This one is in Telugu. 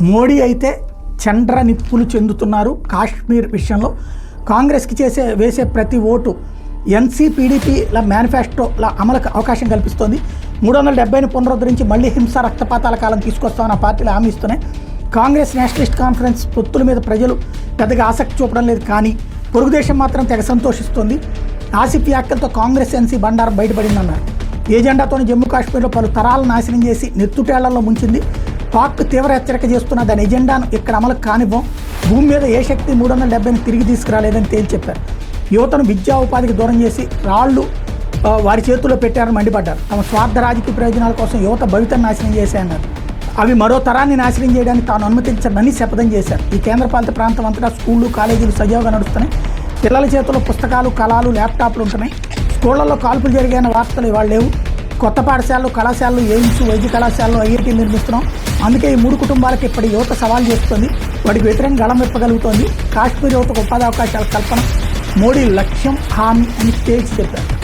మోడీ అయితే చండ్ర నిప్పులు చెందుతున్నారు కాశ్మీర్ విషయంలో. కాంగ్రెస్కి చేసే వేసే ప్రతి ఓటు ఎన్సీపీడీపీల మేనిఫెస్టోల అమలుకు అవకాశం కల్పిస్తోంది. మూడు వందల డెబ్బైని పునరుద్ధరించి మళ్ళీ హింస రక్తపాతాల కాలం తీసుకొస్తామన్న పార్టీలు హామీ ఇస్తున్నాయి కాంగ్రెస్ నేషనలిస్ట్ కాన్ఫరెన్స్ పొత్తుల మీద ప్రజలు పెద్దగా ఆసక్తి చూపడం లేదు కానీ పొరుగు దేశం మాత్రం తెగ సంతోషిస్తోంది. ఆసిఫ్ వ్యాఖ్యలతో కాంగ్రెస్ ఎన్సీ బండారం బయటపడిందన్నారు. ఏజెండాతోని జమ్మూ కాశ్మీర్లో పలు తరాలను నాశనం చేసి నెత్తుటేళ్ళలో ముంచింది. పాక్ తీవ్ర హెచ్చరిక చేస్తున్న దాని ఎజెండాను ఇక్కడ అమలు కానివ్వం. భూమి మీద ఏ శక్తి మూడు వందల డెబ్బైని తిరిగి తీసుకురాలేదని తేల్చి చెప్పారు యువతను విద్యా ఉపాధికి దూరం చేసి రాళ్ళు వారి చేతుల్లో పెట్టారని మండిపడ్డారు. తమ స్వార్థ రాజకీయ ప్రయోజనాల కోసం యువత భవితను నాశనం చేశాయన్నారు. అవి మరో తరాన్ని నాశనం చేయడానికి తాను అనుమతించనని శపథం చేశారు. ఈ కేంద్రపాలిత ప్రాంతం అంతటా స్కూళ్ళు కాలేజీలు సజావుగా నడుస్తున్నాయి. పిల్లల చేతుల్లో పుస్తకాలు కళాలు ల్యాప్టాప్లు ఉంటున్నాయి. స్కూళ్ళలో కాల్పులు జరిగాయన్న వార్తలు ఇవాళ లేవు. కొత్త పాఠశాలలు కళాశాలలు ఎయిమ్స్ వైద్య కళాశాలలు ఐఐటీ నిర్మిస్తున్నాం. అందుకే ఈ మూడు కుటుంబాలకు ఇప్పటి యువత సవాల్ చేస్తుంది. వాటికి వ్యతిరేకంగా గళం విప్పగలుగుతోంది. కాశ్మీర్ యువతకు ఉపాధి అవకాశాల కల్పన. మోడీ లక్ష్యం హామీ అని తేల్చి చెప్పారు.